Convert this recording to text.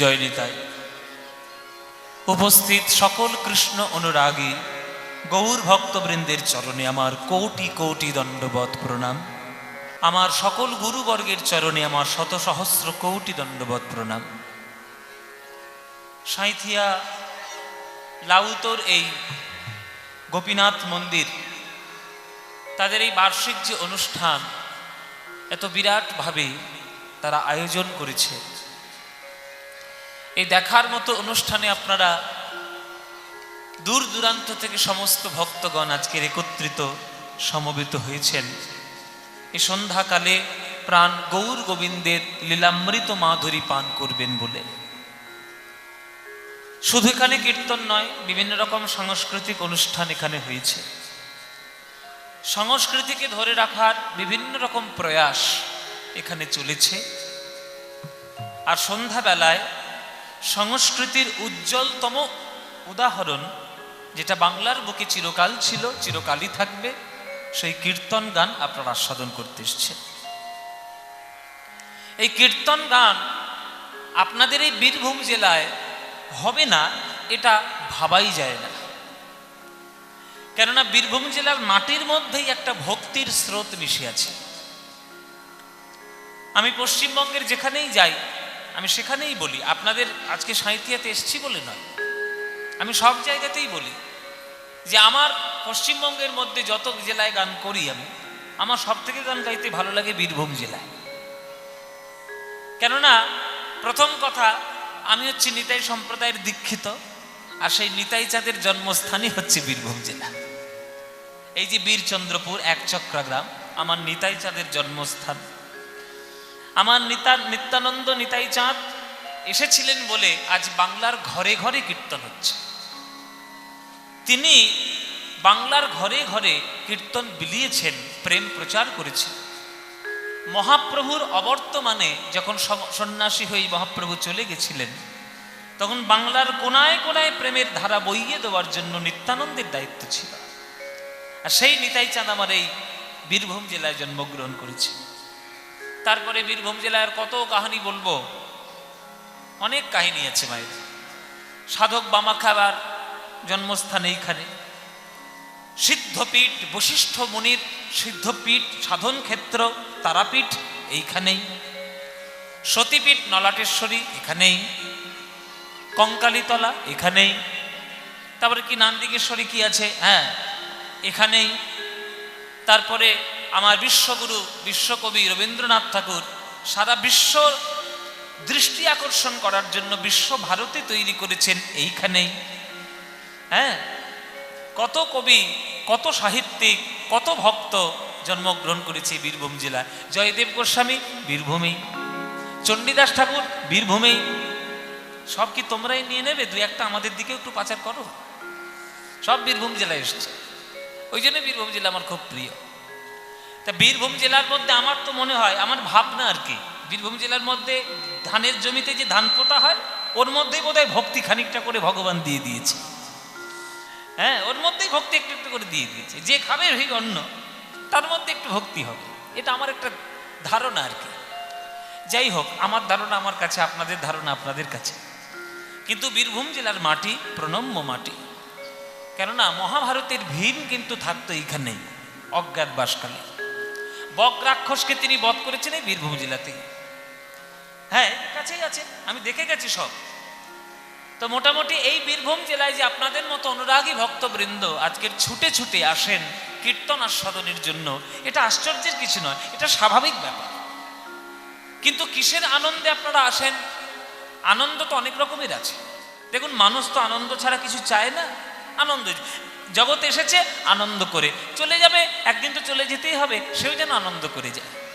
জয় উপস্থিত সকল কৃষ্ণ অনুরাগী, গৌর ভক্তবৃন্দের চরণে আমার কোটি কোটি দণ্ডবত প্রণাম। আমার সকল গুরুবর্গের চরণে আমার শত সহস্র কোটি দণ্ডবত প্রণাম। সাঁথিয়া লাউতর এই গোপীনাথ মন্দির, তাদের এই বার্ষিক যে অনুষ্ঠান, এত বিরাটভাবে তারা আয়োজন করেছে। এই দেখার মতো অনুষ্ঠানে আপনারা দূর দূরান্ত থেকে সমস্ত ভক্তগণ আজকের একত্রিত সমবেত হয়েছেন। এই সন্ধ্যাকালে প্রাণ গৌর গোবিন্দের লীলামৃত মাধুরী পান করবেন বলে। শুধু এখানে কীর্তন নয়, বিভিন্ন রকম সাংস্কৃতিক অনুষ্ঠান এখানে হয়েছে। সংস্কৃতিকে ধরে রাখার বিভিন্ন রকম প্রয়াস এখানে চলেছে। আর সন্ধ্যাবেলায় সংস্কৃতির উজ্জ্বলতম উদাহরণ, যেটা বাংলার বুকে চিরকাল ছিল, চিরকালই থাকবে, সেই কীর্তন গান আপনারা আস্বাদন করতে এসছেন। এই কীর্তন গান আপনাদের এই বীরভূম জেলায় হবে না, এটা ভাবাই যায় না। কেননা বীরভূম জেলার মাটির মধ্যেই একটা ভক্তির স্রোত মিশে আছে। আমি পশ্চিমবঙ্গের যেখানেই যাই আমি সেখানেই বলি, আপনাদের আজকে সাঁইথিয়াতে এসছি বলে নয়। আমি সব জায়গাতেই বলি যে আমার পশ্চিমবঙ্গের মধ্যে যত জেলায় গান করি আমি, আমার সব থেকে গান গাইতে ভালো লাগে বীরভূম জেলায়। কেননা প্রথম কথা, আমি হচ্ছি নিতাই সম্প্রদায়ের দীক্ষিত, আর সেই নিতাই চাঁদের জন্মস্থানই হচ্ছে বীরভূম জেলা। এই যে বীরচন্দ্রপুর এক চক্রাগ্রাম, আমার নিতাই চাঁদের জন্মস্থান। আমার নিতা নিত্যানন্দ নিতাই চাঁদ এসেছিলেন বলে আজ বাংলার ঘরে ঘরে কীর্তন হচ্ছে। তিনি বাংলার ঘরে ঘরে কীর্তন বিলিয়েছেন, প্রেম প্রচার করেছেন। মহাপ্রভুর অবর্তমানে যখন সন্ন্যাসী হয়ে মহাপ্রভু চলে গেছিলেন, তখন বাংলার কোনায় কোনায় প্রেমের ধারা বইয়ে দেওয়ার জন্য নিত্যানন্দের দায়িত্ব ছিল। আর সেই নিতাই চাঁদ আমার এই বীরভূম জেলায় জন্মগ্রহণ করেছে। তারপরে বীরভূম জেলার কত কাহিনী বলব? অনেক কাহিনী আছে মায়ের সাধক বামাখাবার জন্মস্থান এইখানে। সিদ্ধপীঠ, বশিষ্ঠ মুনির, সিদ্ধপীঠ, সাধন ক্ষেত্র, তারাপীঠ এইখানেই। সতীপীঠ, নলাটেশ্বরী এখানেই। কঙ্কালীতলা এখানেই। তারপরে কি নান্দিকেশ্বরী কি আছে? হ্যাঁ এখানেই। তারপরে আমার বিশ্বগুরু, বিশ্বকবি রবীন্দ্রনাথ ঠাকুর সারা বিশ্ব দৃষ্টি আকর্ষণ করার জন্য বিশ্ব ভারতী তৈরি করেছেন এইখানেই হ্যাঁ? কত কবি, কত সাহিত্যিক, কত ভক্ত জন্মগ্রহণ করেছে বীরভূম জেলা জয়দেব গোস্বামী বীরভূমেই চণ্ডীদাস ঠাকুর বীরভূমেই সব কি তোমরাই নিয়ে নেবে? দু একটা আমাদের দিকে একটু পাচার করো। সব বীরভূম জেলায় এসছে। ওই জন্য বীরভূম জেলা আমার খুব প্রিয়। তা বীরভূম জেলার মধ্যে আমার তো মনে হয়, আমার ভাবনা আর কি। বীরভূম জেলার মধ্যে ধানের জমিতে যে ধান পোতা হয়, ওর মধ্যেই বোধহয় ভক্তি খানিকটা করে ভগবান দিয়ে দিয়েছে। হ্যাঁ ওর মধ্যেই ভক্তি একটু একটু করে দিয়ে দিয়েছে। যে খাবে ওই অন্য তার মধ্যে একটু ভক্তি হবে। এটা আমার একটা ধারণা আর কি। যাই হোক, আমার ধারণা আমার কাছে, আপনাদের ধারণা আপনাদের কাছে। কিন্তু বীরভূম জেলার মাটি প্রণম্য মাটি। কেননা মহাভারতের ভীম কিন্তু থাকতো এইখানেই অজ্ঞাত বাসকালে। বক রাক্ষসকে তিনি বধ করেছেন এই বীরভূম জেলাতেই হ্যাঁ কাছেই আছে, আমি দেখে গেছি সব। তো মোটামুটি এই বীরভূম জেলায় যে আপনাদের মতো অনুরাগী ভক্তবৃন্দ আজকের ছুটে ছুটে আসেন কীর্তন আস্বাদনের জন্য, এটা আশ্চর্যের কিছু নয়, এটা স্বাভাবিক ব্যাপার। কিন্তু কিসের আনন্দে আপনারা আসেন? আনন্দ তো অনেক রকমের আছে। দেখুন, মানুষ তো আনন্দ ছাড়া কিছু চায় না। আনন্দ জগতে এসেছে, আনন্দ করে। চলে যাবে, একদিন তো চলে যেতেই হবে, সেও যেন আনন্দ করে যায়।